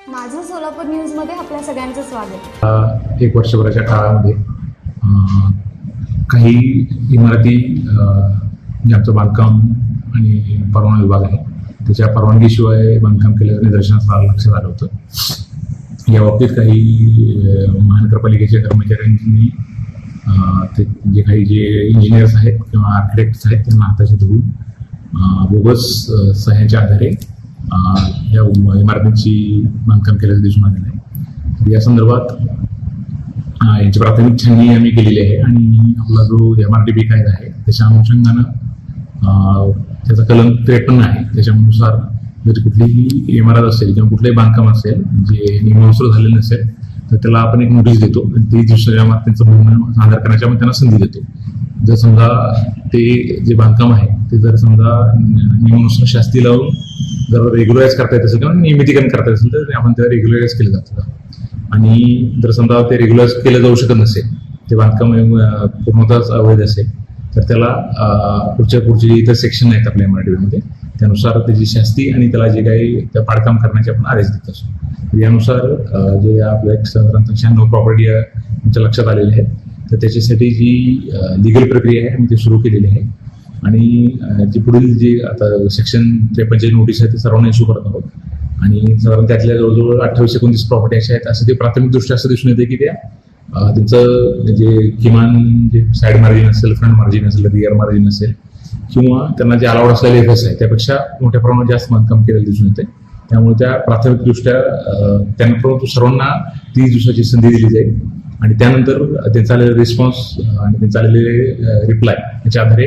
माझं सोलापूर न्यूजमध्ये आपल्या सगळ्यांचं स्वागत. एक वर्षभराच्या काळामध्ये काही इमारती जे आमचं बांधकाम आणि परवाना विभाग आहे त्याच्या परवानगीशिवाय बांधकाम केल्याचं निदर्शनास आलं- लक्षात आलं होतं. या बाबतीत काही महानगरपालिकेच्या कर्मचाऱ्यांनी ते जे काही जे इंजिनियर्स आहेत किंवा आर्किटेक्ट्स आहेत त्यांना हाताशी धरून बोगस सह्याच्या आधारे या इमारतींची बांधकाम केल्याचं दिसून आलेलं आहे. या संदर्भात यांची प्राथमिक छाननी आम्ही केलेली आहे आणि आपला जो एम आर टी बी कायदा आहे त्याच्या अनुषंगानं त्याचं त्याचा कलम त्रेपन्न आहे. त्याच्यानुसार जर कुठलीही इमारत असेल किंवा कुठलंही बांधकाम असेल जे नियमानुसार झालेलं नसेल तर त्याला आपण एक नोटीस देतो आणि ती दिवसाच्या त्यांचं म्हणणं सादर करण्याच्या आपण त्यांना संधी देतो. जर समजा ते जे बांधकाम आहे ते जर समजा नियमानुसार शास्ती लावून जर रेग्युलराईज करता येत असेल किंवा नियमितीकरण करता येत असेल तर आपण त्याला रेग्युलराईज केलं जातं. आणि जर समजा ते रेग्युलर केलं जाऊ शकत नसेल ते बांधकाम पूर्णतःच पूर्णतः अवैध असेल तर त्याला पुढच्या पुढची इतर सेक्शन आहेत आपल्या मध्ये. त्यानुसार त्याची शास्ती आणि त्याला जे काही त्या पाडकाम करण्याचे आपण आदेश देत असतो. यानुसार जे आपल्या शहाण्णव प्रॉपर्टी आमच्या लक्षात आलेल्या आहेत तर त्याच्यासाठी जी लिगल प्रक्रिया आहे आम्ही ती सुरू केलेली आहे. आणि जी पुढील जी आता सेक्शन त्रेपन्नची नोटीस आहे ते सर्वांना इश्यू करत आहोत. आणि साधारण त्यातल्या जवळजवळ अठ्ठावीस एकोणतीस प्रॉपर्टी अशा आहेत असं ते प्राथमिकदृष्ट्या असं दिसून येते की त्या त्यांचं जे किमान जे साईड मार्जिन असेल फ्रंट मार्जिन असेल रिअर मार्जिन असेल किंवा त्यांना जे अलाउड असलेले एफएस आहे त्यापेक्षा मोठ्या प्रमाणात जास्त बांधकाम केलेलं दिसून येते त्यामुळे त्या प्राथमिकदृष्ट्या त्यांना परंतु सर्वांना तीस दिवसाची संधी दिली जाईल. आणि त्यानंतर त्यांचा आलेला रिस्पॉन्स आणि त्यांचा आलेले रिप्लाय याच्या आधारे